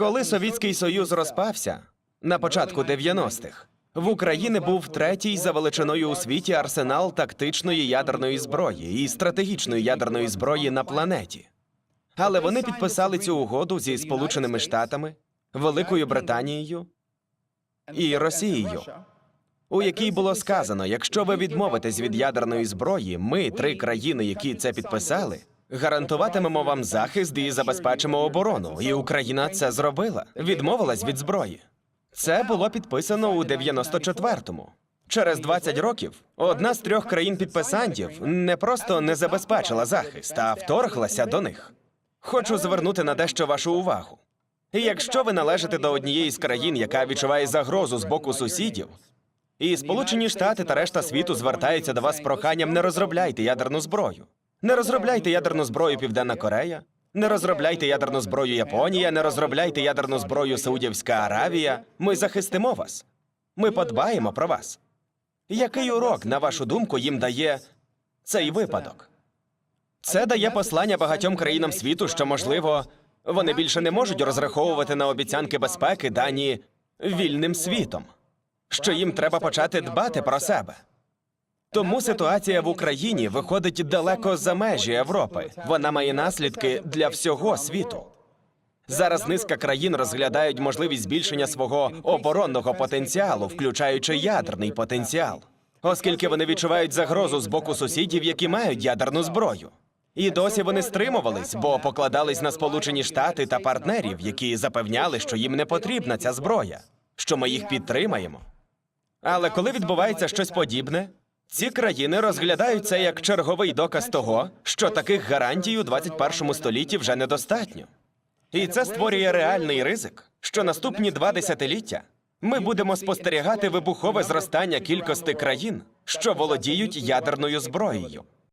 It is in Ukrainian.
Коли Совєтський Союз розпався на початку 90-х, в Україні був третій за величиною у світі арсенал тактичної ядерної зброї і стратегічної ядерної зброї на планеті. Але вони підписали цю угоду зі Сполученими Штатами, Великою Британією і Росією, у якій було сказано: якщо ви відмовитесь від ядерної зброї, ми, три країни, які це підписали, гарантуватимемо вам захист і забезпечимо оборону. І Україна це зробила, відмовилась від зброї. Це було підписано у 94-му. Через 20 років одна з трьох країн-підписантів не просто не забезпечила захист, а вторглася до них. Хочу звернути на дещо вашу увагу. Якщо ви належите до однієї з країн, яка відчуває загрозу з боку сусідів, і Сполучені Штати та решта світу звертаються до вас з проханням не розробляйте ядерну зброю. Не розробляйте ядерну зброю Південна Корея, не розробляйте ядерну зброю Японія, не розробляйте ядерну зброю Саудівська Аравія. Ми захистимо вас. Ми подбаємо про вас. Який урок, на вашу думку, їм дає цей випадок? Це дає послання багатьом країнам світу, що, можливо, вони більше не можуть розраховувати на обіцянки безпеки, дані вільним світом, що їм треба почати дбати про себе. Тому ситуація в Україні виходить далеко за межі Європи. Вона має наслідки для всього світу. Зараз низка країн розглядають можливість збільшення свого оборонного потенціалу, включаючи ядерний потенціал, оскільки вони відчувають загрозу з боку сусідів, які мають ядерну зброю. І досі вони стримувались, бо покладались на Сполучені Штати та партнерів, які запевняли, що їм не потрібна ця зброя, що ми їх підтримаємо. Але коли відбувається щось подібне, ці країни розглядають це як черговий доказ того, що таких гарантій у 21 столітті вже недостатньо. І це створює реальний ризик, що наступні два десятиліття ми будемо спостерігати вибухове зростання кількості країн, що володіють ядерною зброєю.